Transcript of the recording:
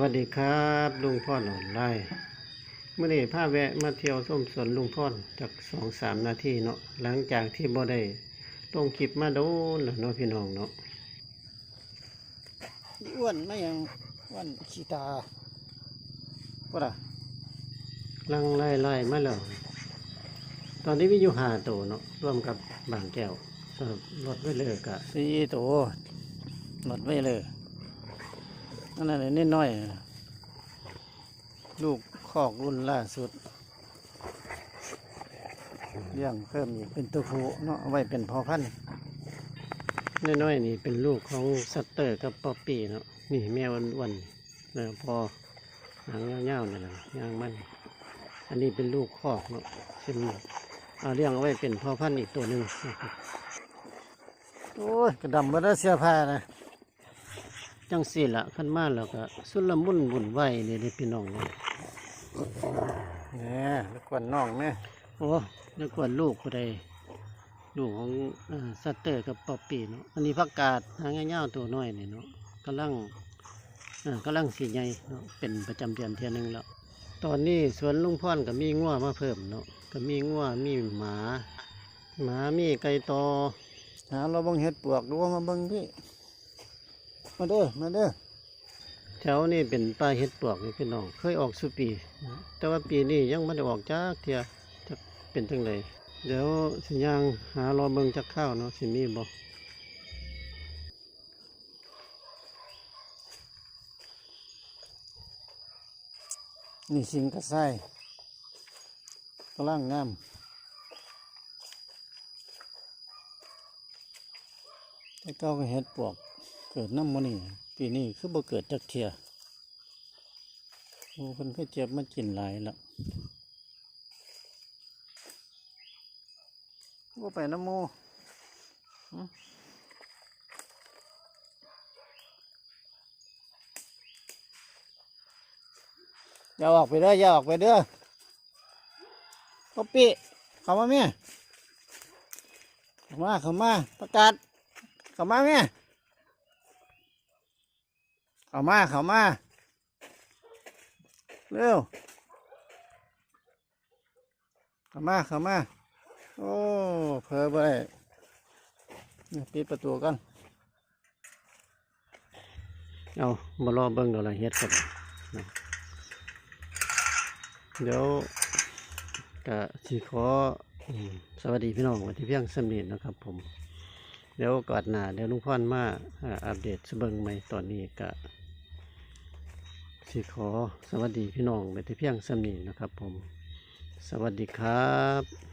วัสดีครับลุงพ่อนออนไลน์เมื่อนี้พาแวะมาเที่ยวส้มสวนลุงพ่อนจากสองสามนาทีเนาะหลังจากที่บ่ได้ลงคลิปมาโดนแล้วเนาะพี่น้องเนาะอ้วนไม่ยังอ้วนขี้ตาก็ล่ะลังไล่ไล่มาแล้วตอนนี้มีอยู่ห้าตัวเนาะร่วมกับบางแก้วสำหรับรถไว้เลยกะสี่ตัวหมดไว้เลย นั่นน่ะนิดน้อยน่ะลูกคอกรุ่นล่าสุดเลี้ยงเพิ่มอีกเป็นตัวผู้เนาะเอาไว้เป็นพอพันธุ์น้อยๆนี่เป็นลูกของสัตเตอร์กับป๊อปปี้เนาะนี่แมวอ้วนๆแล้วพอหางยาวๆนี่แหละยางมัน อันนี้เป็นลูกคอกเนาะซึ่งเอาเลี้ยงเอาไว้เป็นพ่อพันธุ์อีกตัวหนึ่งนะครับโอ้ยกระดำมาได้เสื้อผ้านะ จังสี่ละขั้นมาแล้วก็สุลมุนบุญไหวนี่เด้พี่น้องเนาะเนี่ยแล้วกวนน้องแม่โอ้แล้วกวนลูกผู้ใดลูกของเอ่อสัตเตอร์กับป๊อปปี้เนาะอันนี้ผักกาดหางยาวๆตัวน้อยนี่เนาะกำลังเอ่อกำลังสีใหญ่เนาะเป็นประจำเดือนเทียหนึงแล้วตอนนี้สวนลุงพ่อนก็มีงัวมาเพิ่มเนาะก็มีงัวมีหมา หมามีไก่ตอหาเราเบังเห็ดปวกดูว่ามาเบังพี่ มาเด้อมาเด้อแถวนี้เป็นปลาเห็ดปลวกนี่พี่น้อง เคยออกสุปี แต่ว่าปีนี้ยังไม่ได้ออกจากเทียจะเป็นจังไดเดี๋ยวสิย่างหารอเบิ่งจักข้าวเนาะสิมีบ่นี่สิงกระไส้กำลังงามแต่เก้าก็เห็ดปวก เกิดน้ำมันนี่ปีนี้คือบ่เกิดจักเทียโอ้คนก็เจ็บมากินหลายแล้วว่าไปน้ำหมูอย่าออกไปเด้ออย่าออกไปเด้อป๊อปปี้เข้ามาเมียเข้ามาเข้ามาประกาศเข้ามาเมีย เข้ามาเข้ามาเร็วเข้ามาเข้ามาโอ้เพอไปนี่ปิดประตูกันเอามารอเบิ่งดอกละเฮ็ดกันนเดี๋ยวก็สิขอสวัสดีพี่น้องวันที่เพียงสำนีนะครับผม เดี๋ยวก่อนหน้าเดี๋ยวลุงพ่อนมาอ่าอัปเดตสเบิงใหม่ตอนนี้ก็ สิขอสวัสดีพี่น้องไว้ที่เพียงสำนีนะครับผม สวัสดีครับ